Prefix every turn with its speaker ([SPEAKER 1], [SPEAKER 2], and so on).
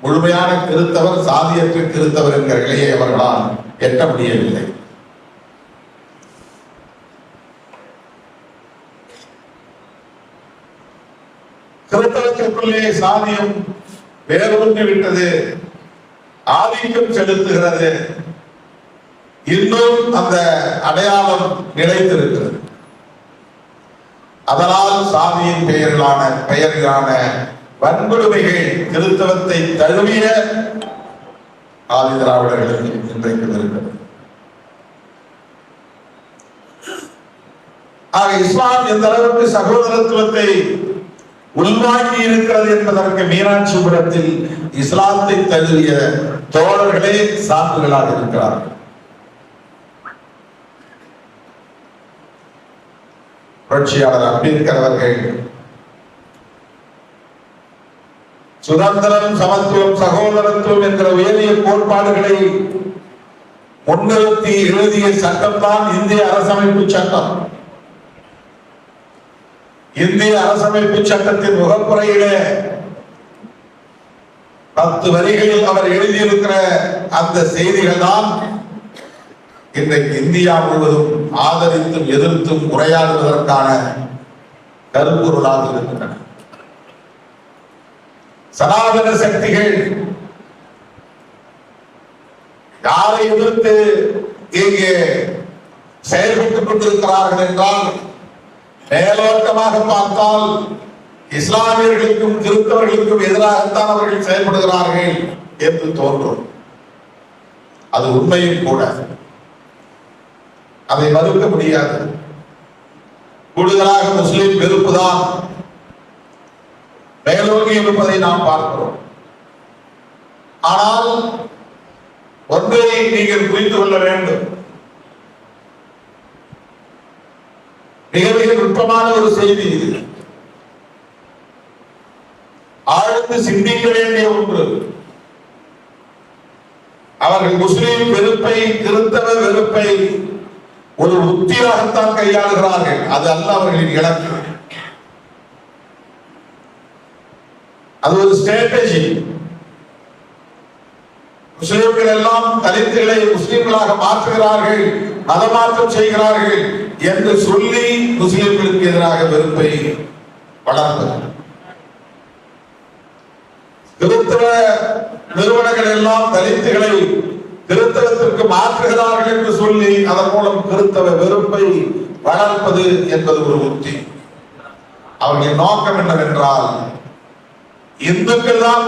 [SPEAKER 1] முழுமையான கிறித்தவர் சாதியற்ற கிறித்தவர் என்கிற நிலையை அவர்களால் எட்ட முடியவில்லை. கிறித்தவத்திற்குள்ளே சாதியம் வேரூன்றி விட்டது. ஆதிக்கம் செலுத்துகிறது. இன்னும் அந்த அடையாளம் நிலைத்திருக்கிறது. அதனால் சாதியின் பெயரிலான பெயரிலான வன்கொடுமைகள் கிறிஸ்தவத்தை தழுவிய ஆதி திராவிடர்களுக்கு இன்றைக்கு இருக்கிறது ஆக இஸ்லாம் எந்த அளவுக்கு சகோதரத்துவத்தை உள்வாங்கி இருக்கிறது என்பதற்கு மீனாட்சிபுரத்தில் இஸ்லாத்தை தழுவிய தோழர்களே சான்றுகளாக இருக்கிறார்கள். புரட்சியாளர் அம்பேத்கர் அவர்கள் சுதந்திரம் சமத்துவம் சகோதரத்துவம் என்ற உயரிய கோட்பாடுகளை முன்னிறுத்தி எழுதிய சட்டம்தான் இந்திய அரசமைப்பு சட்டம். இந்திய அரசமைப்பு சட்டத்தின் முகப்புறையிலே பத்து வரிகளில் அவர் எழுதியிருக்கிற அந்த செய்திகள் தான் இன்றைக்கு இந்தியா முழுவதும் ஆதரித்தும் எதிர்த்தும் உரையாடுவதற்கான கருப்பொருளாக இருக்கின்றன. சனாதன சக்திகள். யாரை எதிர்த்து இங்கே செயல்பட்டுக் கொண்டிருக்கிறார்கள் என்றால் மேலோட்டமாக பார்த்தால் இஸ்லாமியர்களுக்கும் கிறிஸ்தவர்களுக்கும் எதிராகத்தான் அவர்கள் செயல்படுகிறார்கள் என்று தோன்றும். அது உண்மையும் கூட. அதை மறுக்க முடியாது. கூடுதலாக முஸ்லிம் வெறுப்புதான். மேலோங்கி இருப்பதை நாம் பார்க்கிறோம். ஆனால் ஒன்றை நீங்கள் புரிந்து கொள்ள வேண்டும். மிக மிக நுட்பமான ஒரு செய்தி இது. ஆழ்ந்து சிந்திக்க வேண்டிய ஒன்று. அவர்கள் முஸ்லிம் வெறுப்பை கிறிஸ்தவ வெறுப்பை ஒரு உத்தியாகத்தான் கையாளுகிறார்கள். அது அல்ல அவர்களின் இலக்கு. அது ஒரு ஸ்ட்ராட்டஜி முஸ்லிம்கள் எல்லாம் தலித்துகளை முஸ்லிம்களாக மாற்றுகிறார்கள் மதமாற்றம் செய்கிறார்கள் என்று சொல்லி முஸ்லிம்களுக்கு எதிராக வெறுப்பை வளர்ப்பது கிறிஸ்தவ நிறுவனங்கள் எல்லாம் தலித்துகளை கிறிஸ்தவத்திற்கு மாற்றுகிறார்கள் என்று சொல்லி அதன் மூலம் கிறிஸ்தவ வெறுப்பை வளர்ப்பது என்பது ஒரு உத்தி. அவர்களின் நோக்கம் என்னவென்றால் இந்துக்கள் தான்